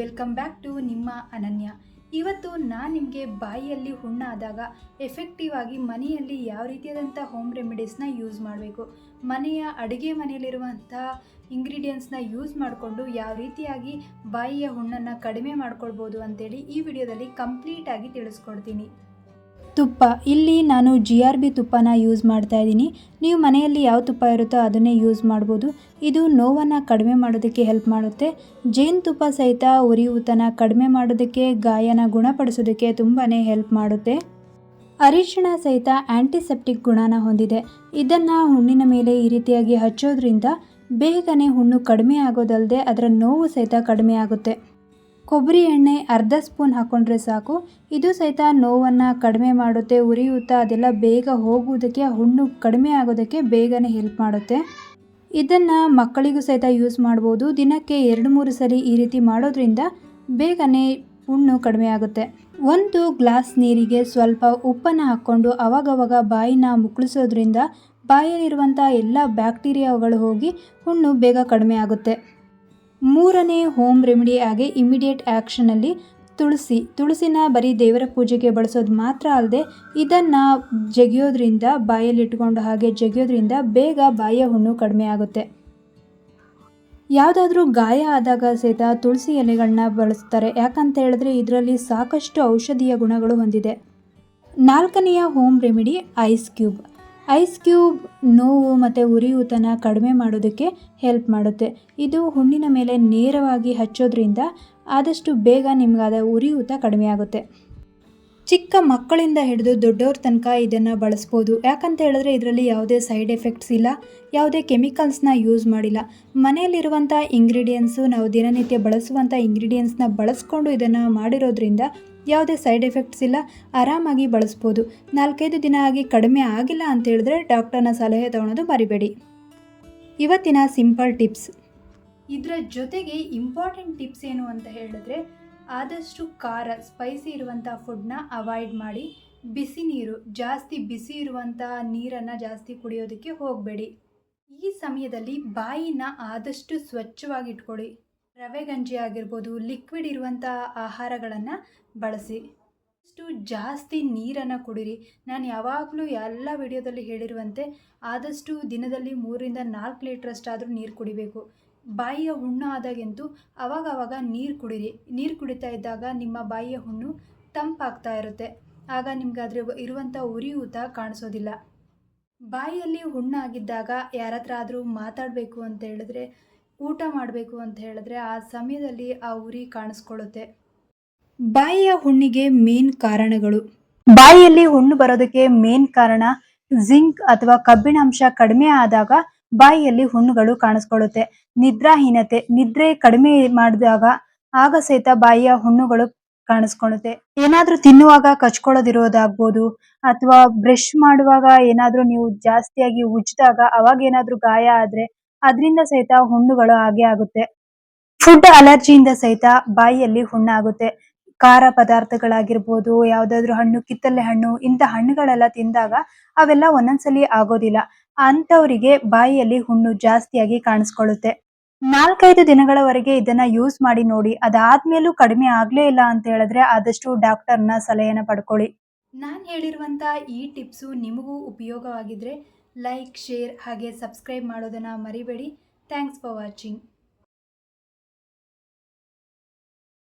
Welcome back to ನಿಮ್ಮ ಅನನ್ಯ. ಇವತ್ತು ನಾನು ನಿಮಗೆ ಬಾಯಿಯಲ್ಲಿ ಹುಣ್ಣಾದಾಗ ಎಫೆಕ್ಟಿವ್ ಆಗಿ ಮನೆಯಲ್ಲಿ ಯಾವ ರೀತಿಯಾದಂಥ ಹೋಮ್ ರೆಮಿಡೀಸ್ನ ಯೂಸ್ ಮಾಡಬೇಕು. ಮನೆಯ ಅಡುಗೆ ಮನೆಯಲ್ಲಿರುವಂಥ ಇಂಗ್ರೀಡಿಯೆಂಟ್ಸ್ನ ಯೂಸ್ ಮಾಡಿಕೊಂಡು ಯಾವ ರೀತಿಯಾಗಿ ಬಾಯಿಯ ಹುಣ್ಣನ್ನು ಕಡಿಮೆ ಮಾಡ್ಕೊಳ್ಬೋದು ಅಂತೇಳಿ ಈ ವಿಡಿಯೋದಲ್ಲಿ ಕಂಪ್ಲೀಟಾಗಿ ತಿಳಿಸ್ಕೊಡ್ತೀನಿ. ತುಪ್ಪ. ಇಲ್ಲಿ ನಾನು ಜಿ ಆರ್ ಬಿ ತುಪ್ಪನ ಯೂಸ್ ಮಾಡ್ತಾ ಇದ್ದೀನಿ. ನೀವು ಮನೆಯಲ್ಲಿ ಯಾವ ತುಪ್ಪ ಇರುತ್ತೋ ಅದನ್ನೇ ಯೂಸ್ ಮಾಡ್ಬೋದು. ಇದು ನೋವನ್ನು ಕಡಿಮೆ ಮಾಡೋದಕ್ಕೆ ಹೆಲ್ಪ್ ಮಾಡುತ್ತೆ. ಜೇನುತುಪ್ಪ ಸಹಿತ ಉರಿಯೂತನ ಕಡಿಮೆ ಮಾಡೋದಕ್ಕೆ, ಗಾಯನ ಗುಣಪಡಿಸೋದಕ್ಕೆ ತುಂಬಾ ಹೆಲ್ಪ್ ಮಾಡುತ್ತೆ. ಅರಿಶಿಣ ಸಹಿತ ಆ್ಯಂಟಿಸೆಪ್ಟಿಕ್ ಗುಣನ ಹೊಂದಿದೆ. ಇದನ್ನು ಹುಣ್ಣಿನ ಮೇಲೆ ಈ ರೀತಿಯಾಗಿ ಹಚ್ಚೋದ್ರಿಂದ ಬೇಗನೆ ಹುಣ್ಣು ಕಡಿಮೆ ಆಗೋದಲ್ಲದೆ ಅದರ ನೋವು ಸಹಿತ ಕಡಿಮೆ ಆಗುತ್ತೆ. ಕೊಬ್ಬರಿ ಎಣ್ಣೆ ಅರ್ಧ ಸ್ಪೂನ್ ಹಾಕ್ಕೊಂಡ್ರೆ ಸಾಕು. ಇದು ಸಹಿತ ನೋವನ್ನು ಕಡಿಮೆ ಮಾಡುತ್ತೆ ಉರಿಯೂತ ಅದೆಲ್ಲ ಬೇಗ ಹೋಗುವುದಕ್ಕೆ, ಹುಣ್ಣು ಕಡಿಮೆ ಆಗೋದಕ್ಕೆ ಬೇಗನೆ ಹೆಲ್ಪ್ ಮಾಡುತ್ತೆ. ಇದನ್ನು ಮಕ್ಕಳಿಗೂ ಸಹಿತ ಯೂಸ್ ಮಾಡ್ಬೋದು. ದಿನಕ್ಕೆ ಎರಡು ಮೂರು ಸರಿ ಈ ರೀತಿ ಮಾಡೋದ್ರಿಂದ ಬೇಗನೆ ಹುಣ್ಣು ಕಡಿಮೆ ಆಗುತ್ತೆ. ಒಂದು ಗ್ಲಾಸ್ ನೀರಿಗೆ ಸ್ವಲ್ಪ ಉಪ್ಪನ್ನು ಹಾಕ್ಕೊಂಡು ಅವಾಗವಾಗ ಬಾಯಿನ ಮುಕ್ಕಳಿಸೋದ್ರಿಂದ ಬಾಯಲ್ಲಿರುವಂಥ ಎಲ್ಲ ಬ್ಯಾಕ್ಟೀರಿಯಾಗಳು ಹೋಗಿ ಹುಣ್ಣು ಬೇಗ ಕಡಿಮೆ ಆಗುತ್ತೆ. ಮೂರನೇ ಹೋಮ್ ರೆಮಿಡಿ ಆಗಿ ಇಮಿಡಿಯೇಟ್ ಆ್ಯಕ್ಷನಲ್ಲಿ ತುಳಸಿ, ತುಳಸಿನ ಬರೀ ದೇವರ ಪೂಜೆಗೆ ಬಳಸೋದು ಮಾತ್ರ ಅಲ್ಲದೆ ಇದನ್ನು ಜಗಿಯೋದ್ರಿಂದ ಬಾಯಲ್ಲಿ ಇಟ್ಕೊಂಡು ಹಾಗೆ ಜಗಿಯೋದ್ರಿಂದ ಬೇಗ ಬಾಯಿಯ ಹುಣ್ಣು ಕಡಿಮೆ ಆಗುತ್ತೆ. ಯಾವುದಾದ್ರೂ ಗಾಯ ಆದಾಗ ಸಹಿತ ತುಳಸಿ ಎಲೆಗಳನ್ನ ಬಳಸ್ತಾರೆ. ಯಾಕಂತ ಹೇಳಿದ್ರೆ ಇದರಲ್ಲಿ ಸಾಕಷ್ಟು ಔಷಧೀಯ ಗುಣಗಳು ಹೊಂದಿದೆ. ನಾಲ್ಕನೆಯ home remedy ice cube. Ice cube ನೋವು ಮತ್ತು ಉರಿಯೂತನ ಕಡಿಮೆ ಮಾಡೋದಕ್ಕೆ ಹೆಲ್ಪ್ ಮಾಡುತ್ತೆ. ಇದು ಹುಣ್ಣಿನ ಮೇಲೆ ನೇರವಾಗಿ ಹಚ್ಚೋದ್ರಿಂದ ಆದಷ್ಟು ಬೇಗ ನಿಮಗಾದ ಉರಿಯೂತ ಕಡಿಮೆ ಆಗುತ್ತೆ ಚಿಕ್ಕ ಮಕ್ಕಳಿಂದ ಹಿಡಿದು ದೊಡ್ಡವ್ರ ತನಕ ಇದನ್ನು ಬಳಸ್ಬೋದು. ಯಾಕಂತ ಹೇಳಿದ್ರೆ ಇದರಲ್ಲಿ ಯಾವುದೇ ಸೈಡ್ ಎಫೆಕ್ಟ್ಸ್ ಇಲ್ಲ, ಯಾವುದೇ ಕೆಮಿಕಲ್ಸ್ನ ಯೂಸ್ ಮಾಡಿಲ್ಲ. ಮನೆಯಲ್ಲಿರುವಂಥ ಇಂಗ್ರೀಡಿಯೆಂಟ್ಸು, ನಾವು ದಿನನಿತ್ಯ ಬಳಸುವಂಥ ಇಂಗ್ರೀಡಿಯೆಂಟ್ಸ್ನ ಬಳಸ್ಕೊಂಡು ಇದನ್ನು ಮಾಡಿರೋದ್ರಿಂದ ಯಾವುದೇ ಸೈಡ್ ಎಫೆಕ್ಟ್ಸ್ ಇಲ್ಲ, ಆರಾಮಾಗಿ ಬಳಸ್ಬೋದು. ನಾಲ್ಕೈದು ದಿನ ಆಗಿ ಕಡಿಮೆ ಆಗಿಲ್ಲ ಅಂತ ಹೇಳಿದ್ರೆ ಡಾಕ್ಟರ್ನ ಸಲಹೆ ತೊಗೊಳೋದು ಮರಿಬೇಡಿ. ಇವತ್ತಿನ ಸಿಂಪಲ್ ಟಿಪ್ಸ್. ಇದರ ಜೊತೆಗೆ ಇಂಪಾರ್ಟೆಂಟ್ ಟಿಪ್ಸ್ ಏನು ಅಂತ ಹೇಳಿದ್ರೆ ಆದಷ್ಟು ಖಾರ ಸ್ಪೈಸಿ ಇರುವಂಥ ಫುಡ್ನ ಅವಾಯ್ಡ್ ಮಾಡಿ ಬಿಸಿ ನೀರು, ಜಾಸ್ತಿ ಬಿಸಿ ಇರುವಂಥ ನೀರನ್ನು ಜಾಸ್ತಿ ಕುಡಿಯೋದಕ್ಕೆ ಹೋಗಬೇಡಿ. ಈ ಸಮಯದಲ್ಲಿ ಬಾಯಿನ ಆದಷ್ಟು ಸ್ವಚ್ಛವಾಗಿ ಇಟ್ಕೊಳ್ಳಿ. ರವೆ ಗಂಜಿ ಆಗಿರ್ಬೋದು ಲಿಕ್ವಿಡ್ ಇರುವಂಥ ಆಹಾರಗಳನ್ನು ಬಳಸಿ. ಅಷ್ಟು ಜಾಸ್ತಿ ನೀರನ್ನು ಕುಡಿರಿ. ನಾನು ಯಾವಾಗಲೂ ಎಲ್ಲ ವಿಡಿಯೋದಲ್ಲಿ ಹೇಳಿರುವಂತೆ ಆದಷ್ಟು ದಿನದಲ್ಲಿ ಮೂರರಿಂದ ನಾಲ್ಕು ಲೀಟ್ರಷ್ಟಾದರೂ ನೀರು ಕುಡಿಬೇಕು. ಬಾಯಿಯ ಹುಣ್ಣು ಆದಾಗೆಂದು ಅವಾಗವಾಗ ನೀರು ಕುಡಿರಿ, ನೀರು ಕುಡಿತಾ ಇದ್ದಾಗ ನಿಮ್ಮ ಬಾಯಿಯ ಹುಣ್ಣು ತಂಪಾಗ್ತಾ ಇರುತ್ತೆ. ಆಗ ನಿಮ್ಗೆ ಅದ್ರ ಇರುವಂಥ ಉರಿಯೂತ ಕಾಣಿಸೋದಿಲ್ಲ. ಬಾಯಿಯಲ್ಲಿ ಹುಣ್ಣಾಗಿದ್ದಾಗ ಯಾರ ಹತ್ರ ಆದರೂ ಮಾತಾಡಬೇಕು ಅಂತ ಹೇಳಿದ್ರೆ, ಊಟ ಮಾಡಬೇಕು ಅಂತ ಹೇಳಿದ್ರೆ ಆ ಸಮಯದಲ್ಲಿ ಆ ಉರಿ ಕಾಣಿಸ್ಕೊಳ್ಳುತ್ತೆ. ಬಾಯಿಯ ಹುಣ್ಣಿಗೆ ಮೇನ್ ಕಾರಣಗಳು. ಬಾಯಿಯಲ್ಲಿ ಹುಣ್ಣು ಬರೋದಕ್ಕೆ ಮೇನ್ ಕಾರಣ ಜಿಂಕ್ ಅಥವಾ ಕಬ್ಬಿಣಾಂಶ ಕಡಿಮೆ ಆದಾಗ ಬಾಯಿಯಲ್ಲಿ ಹುಣ್ಣುಗಳು ಕಾಣಿಸ್ಕೊಳ್ಳುತ್ತೆ. ನಿದ್ರಾಹೀನತೆ, ನಿದ್ರೆ ಕಡಿಮೆ ಮಾಡಿದಾಗ ಆಗ ಸಹಿತ ಬಾಯಿಯ ಹುಣ್ಣುಗಳು ಕಾಣಿಸ್ಕೊಳ್ಳುತ್ತೆ. ಏನಾದ್ರೂ ತಿನ್ನುವಾಗ ಕಚ್ಕೊಳ್ಳೋದಿರೋದಾಗ್ಬೋದು ಅಥವಾ ಬ್ರಷ್ ಮಾಡುವಾಗ ಏನಾದ್ರೂ ನೀವು ಜಾಸ್ತಿಯಾಗಿ ಉಜ್ಜಿದಾಗ ಅವಾಗ ಏನಾದ್ರೂ ಗಾಯ ಆದ್ರೆ ಅದರಿಂದ ಸಹಿತ ಹುಣ್ಣುಗಳು ಹಾಗೆ ಆಗುತ್ತೆ. ಫುಡ್ ಅಲರ್ಜಿಯಿಂದ ಸಹಿತ ಬಾಯಿಯಲ್ಲಿ ಹುಣ್ಣಾಗುತ್ತೆ. ಖಾರ ಪದಾರ್ಥಗಳಾಗಿರ್ಬೋದು, ಯಾವ್ದಾದ್ರು ಹಣ್ಣು, ಕಿತ್ತಲೆ ಹಣ್ಣು, ಇಂಥ ಹಣ್ಣುಗಳೆಲ್ಲ ತಿಂದಾಗ ಅವೆಲ್ಲ ಒಂದೊಂದ್ಸಲಿ ಆಗೋದಿಲ್ಲ. ಅಂಥವರಿಗೆ ಬಾಯಿಯಲ್ಲಿ ಹುಣ್ಣು ಜಾಸ್ತಿಯಾಗಿ ಕಾಣಿಸ್ಕೊಳ್ಳುತ್ತೆ. ನಾಲ್ಕೈದು ದಿನಗಳವರೆಗೆ ಇದನ್ನ ಯೂಸ್ ಮಾಡಿ ನೋಡಿ, ಅದಾದ್ಮೇಲೂ ಕಡಿಮೆ ಆಗ್ಲೇ ಇಲ್ಲ ಅಂತ ಹೇಳಿದ್ರೆ ಆದಷ್ಟು ಡಾಕ್ಟರ್ನ ಸಲಹೆನ ಪಡ್ಕೊಳ್ಳಿ. ನಾನು ಹೇಳಿರುವಂಥ ಈ ಟಿಪ್ಸು ನಿಮಗೂ ಉಪಯೋಗವಾಗಿದ್ರೆ ಲೈಕ್, ಶೇರ್ ಹಾಗೆ ಸಬ್ಸ್ಕ್ರೈಬ್ ಮಾಡೋದನ್ನ ಮರಿಬೇಡಿ. Thanks for watching.